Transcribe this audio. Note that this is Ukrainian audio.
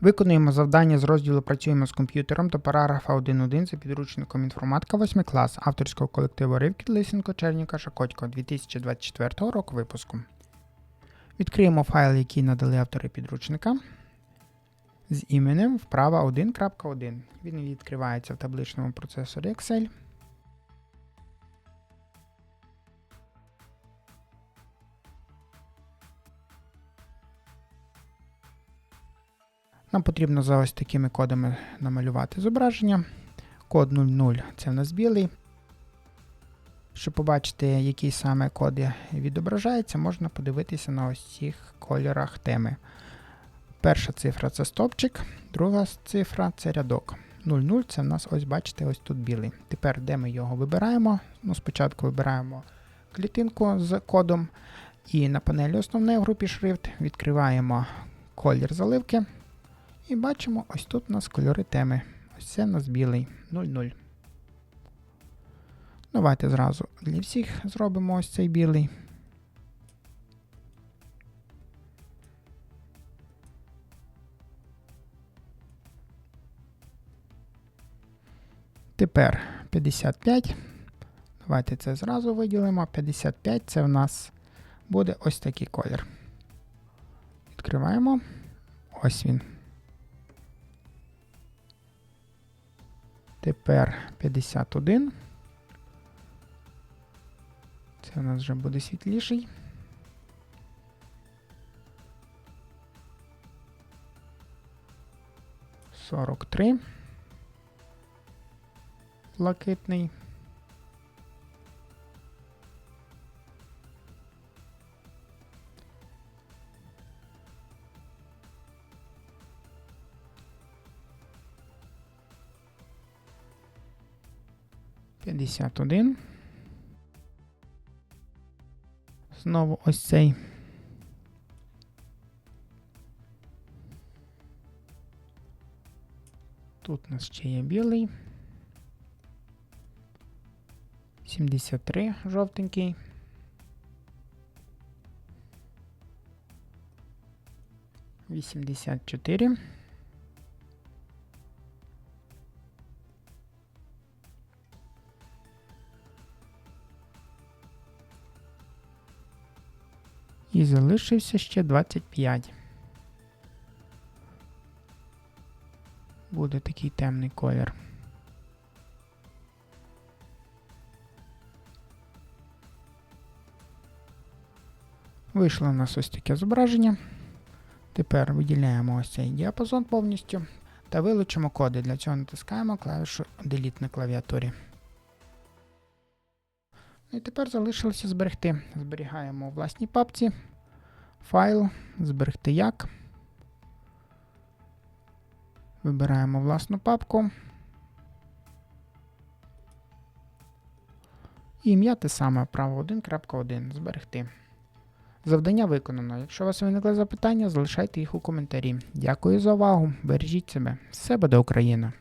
Виконуємо завдання з розділу Працюємо з комп'ютером до параграфа 1.1 за підручником інформатика 8 клас авторського колективу Ривкіт Лисенко Черніка Шакотько 2024 року випуску. Відкриємо файл, який надали автори підручника з іменем вправа 1.1. Він відкривається в табличному процесорі Excel. Нам потрібно за ось такими кодами намалювати зображення. Код 00 це в нас білий. Щоб побачити, який саме код відображається, можна подивитися на ось цих кольорах теми. Перша цифра це стопчик, друга цифра це рядок. 00 це в нас, ось бачите, ось тут білий. Тепер, де ми його вибираємо? Ну, Спочатку вибираємо клітинку з кодом. І на панелі основної в групі шрифт відкриваємо колір заливки. І бачимо, ось тут у нас кольори теми. Ось це у нас білий 00. Давайте зразу для всіх зробимо ось цей білий. Тепер 55. Давайте це зразу виділимо. 55 це в нас буде ось такий колір. Відкриваємо. Ось він. Тепер 51. Це у нас вже буде світліший. Сорок три. Блакитний. П'ятдесят один. Знову ось цей. Тут у нас ще є білий. 73 жовтенький. Вісімдесят чотири. І залишився ще 25. Буде такий темний колір. Вийшло у нас ось таке зображення. Тепер виділяємо ось цей діапазон повністю та вилучимо коди. Для цього натискаємо клавішу Delete на клавіатурі. Ну І тепер залишилося зберегти. Зберігаємо у власній папці. Файл, зберегти як. Вибираємо власну папку. І ім'я те саме право 1.1. Зберегти. Завдання виконано. Якщо у вас виникли запитання, залишайте їх у коментарі. Дякую за увагу. Бережіть себе. Все буде Україна!